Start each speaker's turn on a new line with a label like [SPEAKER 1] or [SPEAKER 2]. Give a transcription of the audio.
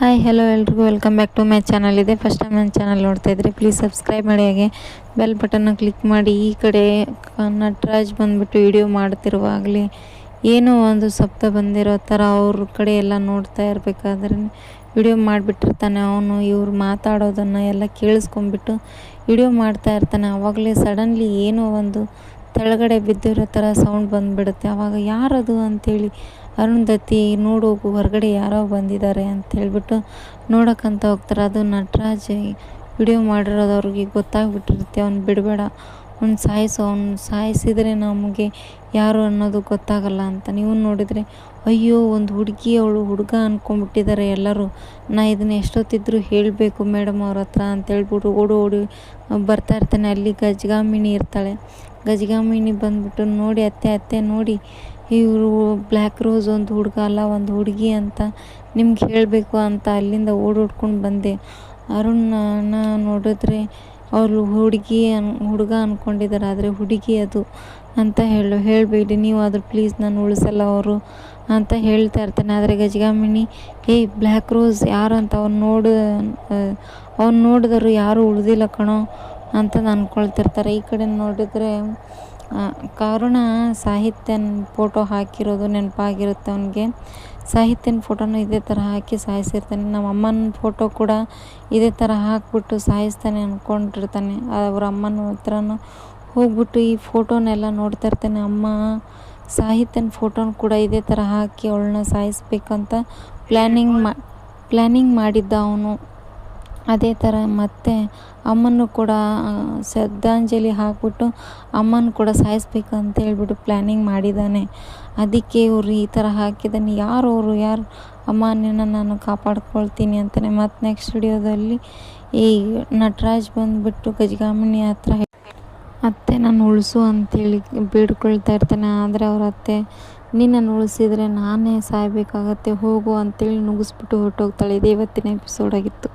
[SPEAKER 1] Hi hello ಎಲ್ರಿಗೂ. Welcome back to my channel ಇದೆ first time ನನ್ನ ಚಾನಲ್ ನೋಡ್ತಾ ಇದ್ರೆ ಪ್ಲೀಸ್ ಸಬ್ಸ್ಕ್ರೈಬ್ ಮಾಡಿ. ಹಾಗೆ ಬೆಲ್ ಬಟನ್ನ ಕ್ಲಿಕ್ ಮಾಡಿ. ಈ ಕಡೆ ನಟರಾಜ್ ಬಂದುಬಿಟ್ಟು ವಿಡಿಯೋ ಮಾಡ್ತಿರುವಾಗಲಿ ಏನೋ ಒಂದು ಸಪ್ತ ಬಂದಿರೋ ಥರ ಅವ್ರ ಕಡೆ ಎಲ್ಲ ನೋಡ್ತಾ ಇರಬೇಕಾದ್ರೆ ವಿಡಿಯೋ ಮಾಡಿಬಿಟ್ಟಿರ್ತಾನೆ. ಅವನು ಇವ್ರು ಮಾತಾಡೋದನ್ನು ಎಲ್ಲ ಕೇಳಿಸ್ಕೊಂಬಿಟ್ಟು ವಿಡಿಯೋ ಮಾಡ್ತಾ ಇರ್ತಾನೆ. ಆವಾಗಲೇ ಸಡನ್ಲಿ ಏನೋ ಒಂದು ತೆಳಗಡೆ ಬಿದ್ದಿರೋ ಥರ ಸೌಂಡ್ ಬಂದುಬಿಡುತ್ತೆ. ಆವಾಗ ಯಾರದು ಅಂಥೇಳಿ ಅರುಂಧತಿ ನೋಡೋಕು ಹೊರಗಡೆ ಯಾರೋ ಬಂದಿದ್ದಾರೆ ಅಂತ ಹೇಳ್ಬಿಟ್ಟು ನೋಡೋಕ್ಕಂತ ಹೋಗ್ತಾರೆ. ಅದು ನಟರಾಜ್ ವಿಡಿಯೋ ಮಾಡಿರೋದು ಅವ್ರಿಗೆ ಗೊತ್ತಾಗ್ಬಿಟ್ಟಿರುತ್ತೆ. ಅವ್ನು ಬಿಡಬೇಡ, ಅವ್ನು ಸಾಯಿಸು, ಅವ್ನು ಸಾಯಿಸಿದರೆ ನಮಗೆ ಯಾರು ಅನ್ನೋದು ಗೊತ್ತಾಗಲ್ಲ ಅಂತ. ನೀವು ನೋಡಿದರೆ, ಅಯ್ಯೋ, ಒಂದು ಹುಡುಗಿ ಅವಳು ಹುಡುಗ ಅಂದ್ಕೊಂಡ್ಬಿಟ್ಟಿದ್ದಾರೆ ಎಲ್ಲರೂ. ನಾ ಇದನ್ನ ಎಷ್ಟೊತ್ತಿದ್ರೂ ಹೇಳಬೇಕು ಮೇಡಮ್ ಅವ್ರ ಹತ್ರ ಅಂತ ಹೇಳ್ಬಿಟ್ಟು ಓಡಿ ಓಡಿ ಬರ್ತಾ ಇರ್ತಾನೆ. ಅಲ್ಲಿ ಗಜಗಾಮಿಣಿ ಇರ್ತಾಳೆ. ಗಜಗಾಮಿಣಿ ಬಂದ್ಬಿಟ್ಟು ನೋಡಿ, ಅತ್ತೆ ಅತ್ತೆ ನೋಡಿ, ಇವರು ಬ್ಲ್ಯಾಕ್ ರೋಸ್ ಒಂದು ಹುಡುಗ ಅಲ್ಲ, ಒಂದು ಹುಡುಗಿ ಅಂತ ನಿಮ್ಗೆ ಹೇಳಬೇಕು ಅಂತ ಅಲ್ಲಿಂದ ಓಡೋಡ್ಕೊಂಡು ಬಂದೆ. ಅರುಣ್ನ ನೋಡಿದ್ರೆ ಅವರು ಹುಡುಗಿ ಅನ್, ಹುಡುಗ ಅಂದ್ಕೊಂಡಿದ್ದಾರೆ ಆದರೆ ಹುಡುಗಿ ಅದು ಅಂತ ಹೇಳು, ಹೇಳಬೇಡಿ ನೀವು ಆದರೂ ಪ್ಲೀಸ್ ನಾನು ಉಳಿಸಲ್ಲ ಅವರು ಅಂತ ಹೇಳ್ತಾ ಇರ್ತಾನೆ. ಆದರೆ ಗಜಗಾಮಿಣಿ ಏಯ್ ಬ್ಲ್ಯಾಕ್ ರೋಸ್ ಯಾರು ಅಂತ ಅವ್ನು ನೋಡ ಅವ್ನು ನೋಡಿದ್ರು ಯಾರೂ ಉಳಿದಿಲ್ಲ ಕಣೋ ಅಂತ ಅಂದ್ಕೊಳ್ತಿರ್ತಾರೆ ಈ ಕಡೆ ನೋಡಿದರೆ ಕಾರುಣ ಸಾಹಿತ್ಯನ ಫೋಟೋ ಹಾಕಿರೋದು ನೆನಪಾಗಿರುತ್ತೆ ಅವನಿಗೆ. ಸಾಹಿತ್ಯನ ಫೋಟೋನು ಇದೇ ಥರ ಹಾಕಿ ಸಾಯಿಸಿರ್ತಾನೆ. ನಮ್ಮ ಅಮ್ಮನ ಫೋಟೋ ಕೂಡ ಇದೇ ಥರ ಹಾಕ್ಬಿಟ್ಟು ಸಾಯಿಸ್ತಾನೆ ಅಂದ್ಕೊಂಡಿರ್ತಾನೆ ಅವ್ರ ಅಮ್ಮನ ಹತ್ರನೂ ಹೋಗ್ಬಿಟ್ಟು ಈ ಫೋಟೋನೆಲ್ಲ ನೋಡ್ತಾ ಇರ್ತಾನೆ ಅಮ್ಮ ಸಾಹಿತ್ಯನ ಫೋಟೋನ ಕೂಡ ಇದೇ ಥರ ಹಾಕಿ ಅವಳನ್ನ ಸಾಯಿಸ್ಬೇಕಂತ ಪ್ಲ್ಯಾನಿಂಗ್ ಮಾ ಪ್ಲ್ಯಾನಿಂಗ್ ಮಾಡಿದ್ದ ಅವನು. ಅದೇ ಥರ ಮತ್ತೆ ಅಮ್ಮನ್ನು ಕೂಡ ಶ್ರದ್ಧಾಂಜಲಿ ಹಾಕಿಬಿಟ್ಟು ಅಮ್ಮನ ಕೂಡ ಸಾಯಿಸ್ಬೇಕು ಅಂತ ಹೇಳ್ಬಿಟ್ಟು ಪ್ಲ್ಯಾನಿಂಗ್ ಮಾಡಿದ್ದಾನೆ. ಅದಕ್ಕೆ ಇವರು ಈ ಥರ ಹಾಕಿದ್ದಾನೆ. ಯಾರು ಅವರು? ಯಾರು? ಅಮ್ಮ ನಾನು ಕಾಪಾಡ್ಕೊಳ್ತೀನಿ ಅಂತಲೇ ಮತ್ತು ನೆಕ್ಸ್ಟ್ ವಿಡಿಯೋದಲ್ಲಿ ಈ ನಟರಾಜ್ ಬಂದುಬಿಟ್ಟು ಗಜಗಾಮಿಣಿ ಹತ್ರ ಅತ್ತೆ ನಾನು ಉಳಿಸು ಅಂತೇಳಿ ಬೇಡ್ಕೊಳ್ತಾ ಇರ್ತಾನೆ. ಆದರೆ ಅವ್ರ ಅತ್ತೆ, ನಿನ್ನನ್ನು ಉಳಿಸಿದರೆ ನಾನೇ ಸಾಯಬೇಕಾಗತ್ತೆ, ಹೋಗು ಅಂತೇಳಿ ನುಗ್ಗಿಸ್ಬಿಟ್ಟು ಹೊರಟೋಗ್ತಾಳೆ. ಇದೇ ಇವತ್ತಿನ ಎಪಿಸೋಡ್ ಆಗಿತ್ತು.